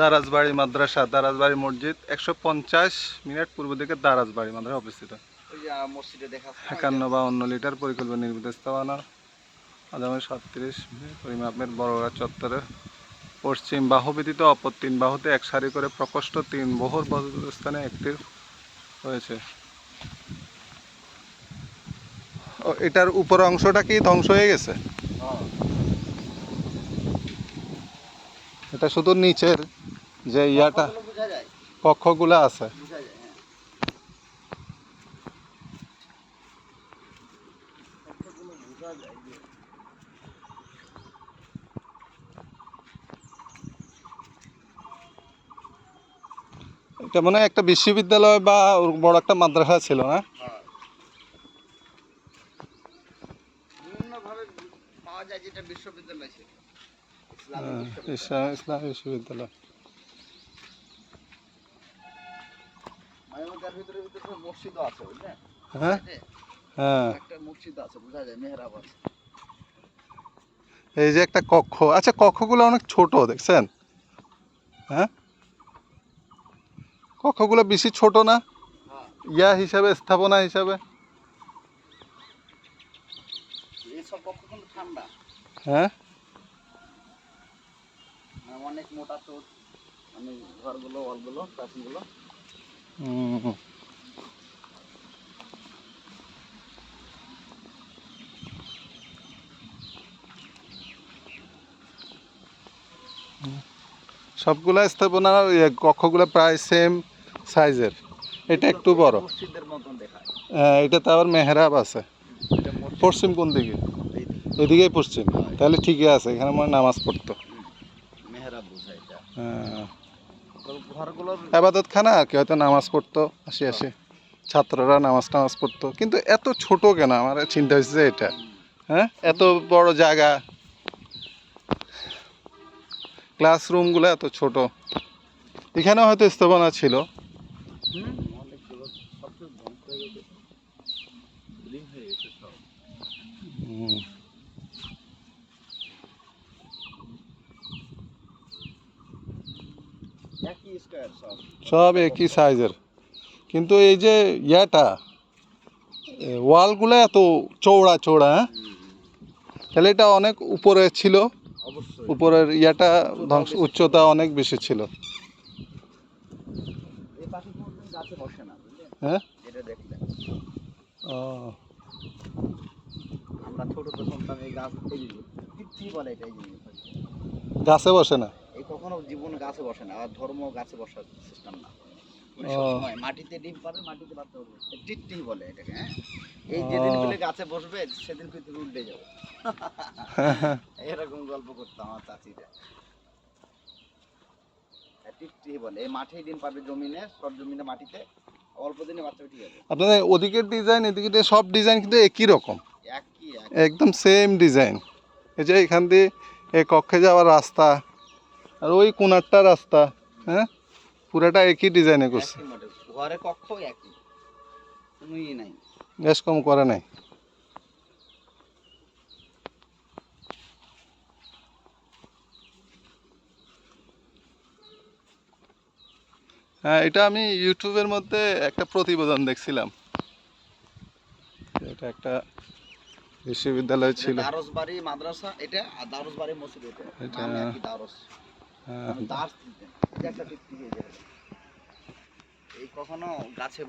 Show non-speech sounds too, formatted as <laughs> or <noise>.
দারাজবাড়ি মাদ্রাসা দারাজবাড়ি মসজিদ একশো পঞ্চাশ মিনিট পূর্ব দিকে দারাজবাড়ি মাদ্রাসা অবস্থিত। একান্ন বাউন্ন লিটার পরিকল্পনা নির্মিত স্থাপনা আদামের সাতত্রিশ পরিমাপের বড়রা চত্বরে পশ্চিম বাহু ব্যতীত অপর তিন বাহুতে এক সারি করে প্রকোষ্ঠ তিন বহুর স্থানে একটি হয়েছে। ও, এটার উপর অংশটা কি ধ্বংস হয়ে গেছে? এটা শুধু নিচের যে ইয়াটা কক্ষগুলো আছে এটা মনে হয় একটা বিশ্ববিদ্যালয় বা বড় একটা মাদ্রাসা ছিল না হ্যাঁ। বিভিন্নভাবে পাওয়া যায় যেটা বিশ্ববিদ্যালয় ছিল। ইসলাম ইসলাম বিশ্ববিদ্যালয়। হ্যাঁ? হ্যাঁ। আছে এই যে একটা কক্ষ। আচ্ছা কক্ষগুলো অনেক ছোট দেখছেন? হ্যাঁ? কক্ষগুলো বেশি ছোট না? হ্যাঁ। ইয়া হিসাবে স্থাপনা হিসাবে? হ্যাঁ? অনেক মোটা তো মানে ঘরগুলো প্রাচীনগুলো সবগুলা স্থাপনা ইয়ে, কক্ষগুলো প্রায় সেম সাইজের এটা একটু বড়। মসজিদের মতন দেখায়। হ্যাঁ, আবার মেহরাব আছে। পশ্চিম কোন দিকে? এদিকেই পশ্চিম। তাহলে ঠিকই আছে এখানে মনে নামাজ পড়তো। হ্যাঁ। ঘরগুলোর আর কি হয়তো নামাজ পড়তো? আসি আসি। ছাত্ররা নামাজ টামাজ পড়তো। কিন্তু এত ছোট কেন? আমার চিন্তা হয়েছে যে এটা। হ্যাঁ? এত বড় জায়গা। ক্লাসরুমগুলো এত ছোট। এখানেও হয়তো স্থাপনা ছিল হুম, অনেকগুলো সব কিছু ধ্বংস হয়ে গেছে বিলীন হয়ে গেছে সব হুম। একই স্কোয়ার সব। একই সাইজের কিন্তু এই যে ইয়াটা ওয়ালগুলো এত চৌড়া চৌড়া হ্যাঁ? তাহলে এটা অনেক উপরে ছিল। উপরের ইয়াটা ধ্বংস উচ্চতা অনেক বেশি ছিল। হ্যাঁ? ও। গাছ বসে না? কখনো জীবন গাছে বসে না আর ধর্ম গাছে বসার সিস্টেম না। মানে মাটিতে ডিম পাবে মাটিতে বাচ্চা উঠবে টিট্টি বলে এটাকে হ্যাঁ? এই যেদিন। গাছে বসবে সেদিন পৃথিবী উল্টে যাবে। <laughs> এরকম গল্প করতাম আমার চাচিরা টিট্টি বলে এই মাঠেই ডিম পাবে জমিনে সব জমিনে মাটিতে অল্প দিনে বাচ্চা উঠে যাবে। আপনাদের ওদিকের ডিজাইন এদিকে সব ডিজাইন কিন্তু একই রকম। একই একদম সেম ডিজাইন এই যে এখান দিয়ে এই কক্ষে যাওয়ার রাস্তা আর ওই কোনারটা রাস্তা হ্যাঁ? পুরাটা একই ডিজাইনে করছে। ঘরে কক্ষ একই। কোনো নাই। বেশ কম করে নাই। হ্যাঁ এটা আমি ইউটিউবের মধ্যে একটা প্রতিবেদন দেখছিলাম। এটা একটা বিশ্ববিদ্যালয় ছিল। দারসবাড়ি মাদ্রাসা এটা দারসবাড়ি মসজিদ এটা। দারস। হ্যাঁ। এই কখনো গাছে